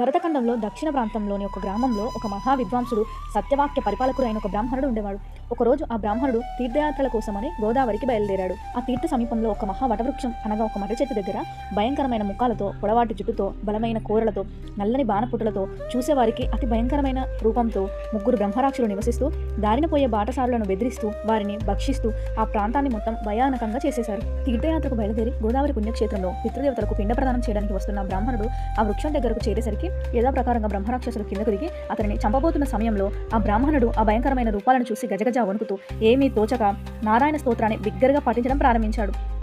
భరతఖండంలో దక్షిణ ప్రాంతంలోని ఒక గ్రామంలో ఒక మహా విద్వాంసుడు సత్యవాక్య పరిపాలకుడు అయిన ఒక బ్రాహ్మణుడు ఉండేవాడు. ఒకరోజు ఆ బ్రాహ్మణుడు తీర్థయాత్రల కోసమని గోదావరికి బయలుదేరాడు. ఆ తీర్థ సమీపంలో ఒక మహా వటవృక్షం అనగా ఒక మర్రి చెట్టు దగ్గర భయంకరమైన ముఖాలతో పొడవాటి జుట్టుతో బలమైన కూరలతో నల్లని బాణపుట్టులతో చూసేవారికి అతి భయంకరమైన రూపంతో ముగ్గురు బ్రహ్మరాక్షులు నివసిస్తూ దారిన పోయే బాటసారులను బెదిరిస్తూ వారిని భక్షిస్తూ ఆ ప్రాంతాన్ని మొత్తం భయానకంగా చేసేశారు. తీర్థయాత్రకు బయలుదేరి గోదావరి పుణ్యక్షేత్రంలో పితృదేవతలకు పిండ ప్రదానం చేయడానికి వస్తున్న బ్రాహ్మణుడు ఆ వృక్షం దగ్గరకు చేరేసరికి యథాప్రకారంగా బ్రహ్మరాక్షసులు కిందకు దిగి అతనిని చంపబోతున్న సమయంలో ఆ బ్రాహ్మణుడు ఆ భయంకరమైన రూపాలను చూసి గజగజ వణుకుతూ ఏమీ తోచక నారాయణ స్తోత్రాన్ని బిగ్గరగా పఠించడం ప్రారంభించాడు.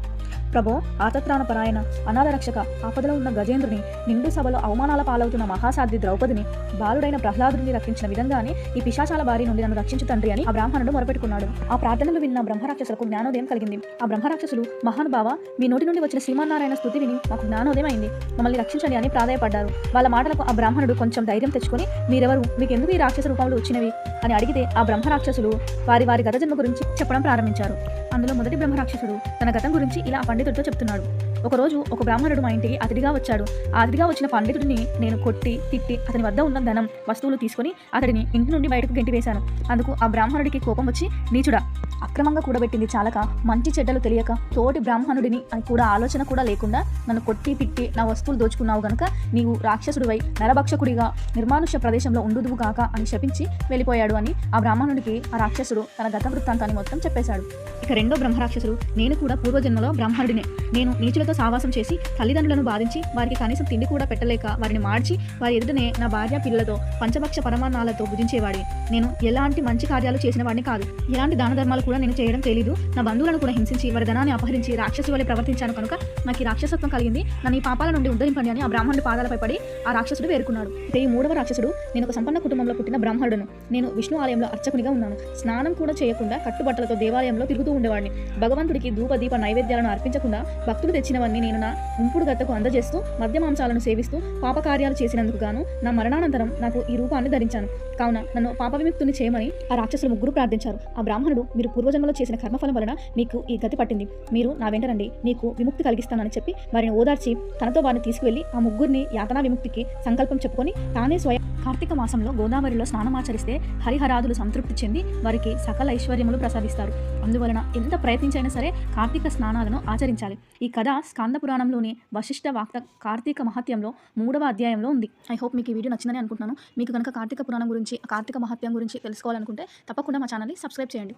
ప్రభో ఆతత్రాణ పరాయణ అనాథ రక్షక ఆపదలో ఉన్న గజేంద్రుని నిండు సభలో అవమానాల పాలవుతున్న మహాసాధ్వి ద్రౌపదిని బాలుడైన ప్రహ్లాదుని రక్షించిన విధంగానే ఈ పిశాచాల బారి నుండి నన్ను రక్షించు తండ్రి అని ఆ బ్రాహ్మణుడు మొరపెట్టుకున్నాడు. ఆ ప్రార్థనలు విన్న బ్రహ్మరాక్షసులకు జ్ఞానోదయం కలిగింది. ఆ బ్రహ్మరాక్షసులు మహానుభావ మీ నోటి నుండి వచ్చిన శ్రీమన్నారాయణ స్థుతి విని మాకు జ్ఞానోదయం అయింది మమ్మల్ని రక్షించండి అని ప్రాధాయపడ్డారు. వాళ్ళ మాటలకు ఆ బ్రాహ్మణుడు కొంచెం ధైర్యం తెచ్చుకొని మీరెవరు? మీకు ఎందుకు ఈ రాక్షస రూపంలో వచ్చినవి? అని అడిగితే ఆ బ్రహ్మరాక్షసులు వారి వారి గత జన్మ గురించి చెప్పడం ప్రారంభించారు. అందులో మొదటి బ్రహ్మరాక్షసుడు తన గతం గురించి ఇలా ఆ పండితుడితో చెప్తున్నాడు. ఒకరోజు ఒక బ్రాహ్మణుడు మా ఇంటికి అతిథిగా వచ్చాడు. ఆ అతిథిగా వచ్చిన పండితుడిని నేను కొట్టి తిట్టి అతని వద్ద ఉన్న ధనం వస్తువులు తీసుకొని అతడిని ఇంటి నుండి బయటకు గెంటివేశాను. అందుకు ఆ బ్రాహ్మణుడికి కోపం వచ్చి నీచుడా అక్రమంగా కూడబెట్టింది చాలక. మంచి చెడ్డలు తెలియక తోటి బ్రాహ్మణుడిని అని కూడా ఆలోచన కూడా లేకుండా నన్ను కొట్టి తిట్టి నా వస్తువులు దోచుకున్నావు గనుక నీవు రాక్షసుడివై నరభక్షకుడిగా నిర్మానుష్య ప్రదేశంలో ఉండుదువు కాక అని శపించి వెళ్ళిపోయాడు అని ఆ బ్రాహ్మణుడికి ఆ రాక్షసుడు తన గత వృత్తాంతాన్ని మొత్తం చెప్పేశాడు. ఇక రెండో బ్రహ్మరాక్షసుడు నేను కూడా పూర్వజన్మలో బ్రాహ్మణుడినే. నేను నీచులతో సావాసం చేసి తల్లిదండ్రులను బాధించి వారికి కనీసం తిండి కూడా పెట్టలేక వారిని మార్చి వారి ఎదుటనే నా భార్య పిల్లలతో పంచభక్ష పరమాన్నాలతో భుజించేవాడి నేను ఎలాంటి మంచి కార్యాలు చేసిన వాడిని కాదు. ఎలాంటి దాన ధర్మాలు కూడా నేను చేయడం తెలియదు నా బంధువులను కూడా హింసించి వారి ధనాన్ని అపహరించి రాక్షసు వలె ప్రవర్తించాను కనుక నాకు ఈ రాక్షసత్వం కలిగింది. నన్ను ఈ పాపాల నుండి ఉద్ధరింపండి అని ఆ బ్రాహ్మణుడి పాదాలపై పడి ఆ రాక్షసుడు వేరుకున్నాడు. అయితే ఈ మూడవ రాక్షసుడు. నేను ఒక సంపన్న కుటుంబంలో పుట్టిన బ్రాహ్మణుడును. నేను విష్ణు ఆలయంలో అర్చకునిగా ఉన్నాను. స్నానం కూడా చేయకుండా కట్టుబట్టలతో దేవాలయంలో తిరుగుతూ ఉండేవాడిని. భగవంతుడికి ధూప దీప నైవేద్యాలను అర్పించకుండా భక్తులు తెచ్చిన తెచ్చినవన్నీ నేను నా ఉంపుడు గత్తకు అందజేస్తూ మద్య మాంసాలను సేవిస్తూ పాపకార్యాలు చేసినందుకు గాను నా మరణానంతరం నాకు ఈ రూపాన్ని ధరించాను. కావున నన్ను పాప విముక్తుని చేయమని ఆ రాక్షసులు ముగ్గురు ప్రార్థించారు. ఆ బ్రాహ్మణుడు మీరు పూర్వజన్మలో చేసిన కర్మఫలం వలన మీకు ఈ గతి పట్టింది. మీరు నా వెంట రండి మీకు విముక్తి కలిగిస్తానని చెప్పి వారిని ఓదార్చి తనతో వారిని తీసుకువెళ్ళి ఆ ముగ్గురిని యాతనా విముక్తికి సంకల్పం చెప్పుకొని తానే స్వయం కార్తీక మాసంలో గోదావరిలో స్నానమాచరిస్తే హరిహరాదులు సంతృప్తి చెంది వారికి సకల ఐశ్వర్యములు ప్రసాదిస్తారు. అందువలన ఎంత ప్రయత్నించైనా సరే కార్తీక స్నానాలను ఆచరించాలి. ఈ కథ స్కంద పురాణంలోని వశిష్ఠ వాక్త కార్తీక మహత్యంలో మూడవ అధ్యాయంలో ఉంది. ఐ హోప్ మీకు ఈ వీడియో నచ్చిందని అనుకుంటున్నాను. మీకు కనుక కార్తీక పురాణం గురించి కార్తీక మహత్యం గురించి తెలుసుకోవాలనుకుంటే తప్పకుండా మా ఛానల్ని సబ్స్క్రైబ్ చేయండి.